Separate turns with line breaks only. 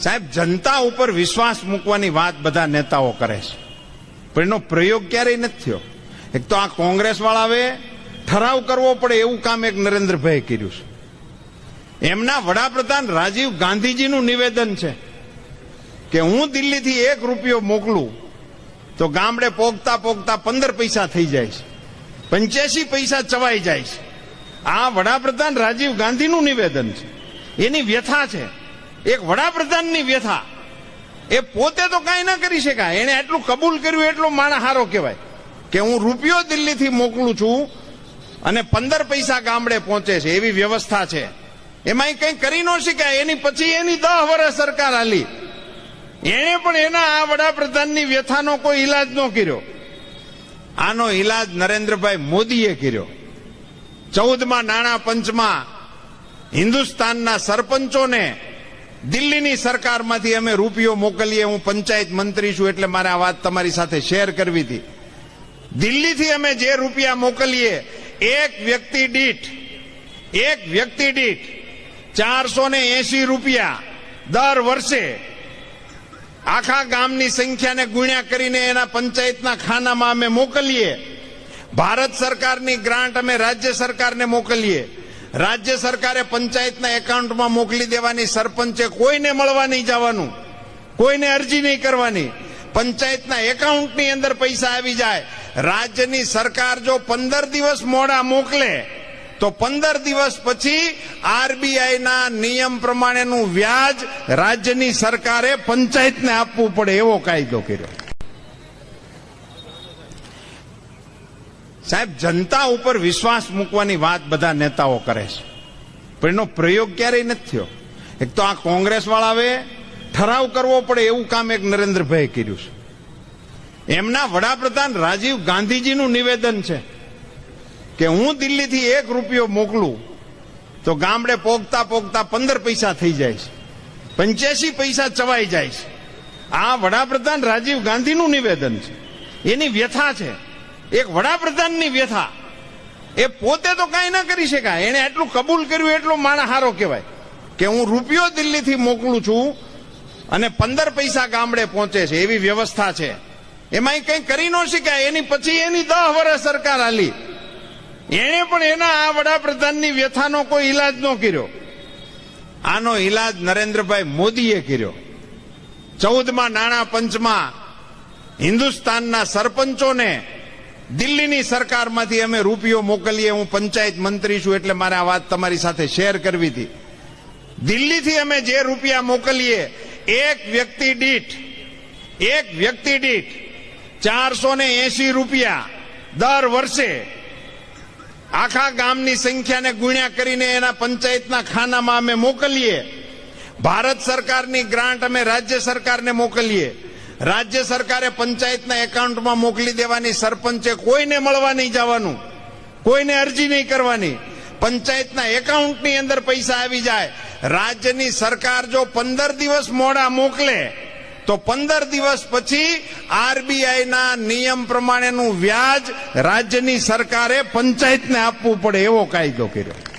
સાહેબ, જનતા ઉપર વિશ્વાસ મૂકવાની વાત બધા નેતાઓ કરે છે. પણ એનો પ્રયોગ ક્યારેય નથી થયો. એક તો આ કોંગ્રેસ વાળાએ ઠરાવ કરવો પડે એવું કામ એક નરેન્દ્રભાઈ કર્યું છે. એમના વડાપ્રધાન રાજીવ ગાંધીજીનું નિવેદન છે કે હું દિલ્હીથી એક રૂપિયો મોકલું તો ગામડે પોગતા પોગતા પંદર પૈસા થઈ જાય છે. પંચ્યાસી પૈસા ચવાઈ જાય છે. આ વડાપ્રધાન રાજીવ ગાંધીનું નિવેદન છે. એની વ્યથા છે. એક વડાપ્રધાનની વ્યથા. એ પોતે તો કાંઈ ના કરી શકાય. એને એટલું કબૂલ કર્યું, એટલો માણા હારો કહેવાય. કે હું રૂપિયો દિલ્હીથી મોકલું છું અને પંદર પૈસા ગામડે પહોંચે છે. એવી વ્યવસ્થા છે. એમાં કંઈ કરી ન શકાય. એની પછી એની દહ વર્ષ સરકાર હાલી એણે પણ એના આ વડાપ્રધાનની વ્યથાનો કોઈ ઈલાજ ન કર્યો. આનો ઈલાજ નરેન્દ્રભાઈ મોદીએ કર્યો. ચૌદમાં નાણાં પંચમાં હિન્દુસ્તાનના સરપંચોને દિલ્હીની સરકારમાંથી અમે રૂપિયો મોકલીએ, હું પંચાયત મંત્રી છું એટલે મારે આ વાત તમારી સાથે શેર કરવી હતી. દિલ્હીથી અમે જે રૂપિયા મોકલીએ, એક વ્યક્તિ દીઠ, એક વ્યક્તિ દીઠ ચારસો ને રૂપિયા દર વર્ષે આખા ગામની સંખ્યાને ગુણ્યા કરીને એના પંચાયતના ખાનામાં અમે મોકલીએ. ભારત સરકારની ગ્રાન્ટ અમે રાજ્ય સરકારને મોકલીએ. રાજ્ય સરકારે પંચાયતના એકાઉન્ટમાં મોકલી દેવાની સરપંચે કોઈને મળવા નહીં જવાનું, કોઈને અરજી નહીં કરવાની. પંચાયતના એકાઉન્ટની અંદર પૈસા આવી જાય. રાજ્યની સરકાર જો પંદર દિવસ મોડા મોકલે, તો પંદર દિવસ પછી આરબીઆઈના નિયમ પ્રમાણેનું વ્યાજ રાજ્યની સરકારે પંચાયતને આપવું પડે એવો કાયદો કર્યો. સાહેબ, જનતા ઉપર વિશ્વાસ મૂકવાની વાત બધા નેતાઓ કરે છે. પણ એનો પ્રયોગ ક્યારેય નથી થયો. એક તો આ કોંગ્રેસ વાળાએ ઠરાવ કરવો પડે એવું કામ એક નરેન્દ્રભાઈએ કર્યું છે. એમના વડાપ્રધાન રાજીવ ગાંધીજીનું નિવેદન છે કે હું દિલ્હીથી એક રૂપિયો મોકલું તો ગામડે પોગતા પોગતા પંદર પૈસા થઈ જાય છે. પંચ્યાસી પૈસા ચવાઈ જાય છે. આ વડાપ્રધાન રાજીવ ગાંધીનું નિવેદન છે. એની વ્યથા છે. એક વડાપ્રધાનની વ્યથા. એ પોતે તો કાંઈ ના કરી શકાય. એને એટલું કબૂલ કર્યું, એટલો માણા હારો કહેવાય કે હું રૂપિયો દિલ્હીથી મોકલું છું અને પંદર પૈસા ગામડે પહોંચે છે. એવી વ્યવસ્થા છે. એમાં કંઈ કરી ન શકાય. એની પછી એની દહ વર્ષ સરકાર હાલી એણે પણ એના આ વડાપ્રધાનની વ્યથાનો કોઈ ઈલાજ ન કર્યો. આનો ઈલાજ નરેન્દ્રભાઈ મોદીએ કર્યો. ચૌદમાં નાણાં પંચમાં હિન્દુસ્તાનના સરપંચોને દિલ્હીની સરકારમાંથી અમે રૂપિયો મોકલીએ, હું પંચાયત મંત્રી છું એટલે મારે આ વાત તમારી સાથે શેર કરવી હતી. દિલ્હીથી અમે જે રૂપિયા મોકલીએ, એક વ્યક્તિ દીઠ, એક વ્યક્તિ દીઠ ચારસો ને એસી રૂપિયા દર વર્ષે આખા ગામની સંખ્યાને ગુણ્યા કરીને એના પંચાયતના ખાનામાં અમે મોકલીએ. ભારત સરકારની ગ્રાન્ટ અમે રાજ્ય સરકારને મોકલીએ. રાજ્ય સરકારે પંચાયતના એકાઉન્ટમાં મોકલી દેવાની સરપંચે કોઈને મળવા નહીં જવાનું, કોઈને અરજી નહીં કરવાની. પંચાયતના એકાઉન્ટની અંદર પૈસા આવી જાય. રાજ્યની સરકાર જો પંદર દિવસ મોડા મોકલે, તો પંદર દિવસ પછી આરબીઆઈના નિયમ પ્રમાણેનું વ્યાજ રાજ્યની સરકારે પંચાયતને આપવું પડે એવો કાયદો કર્યો.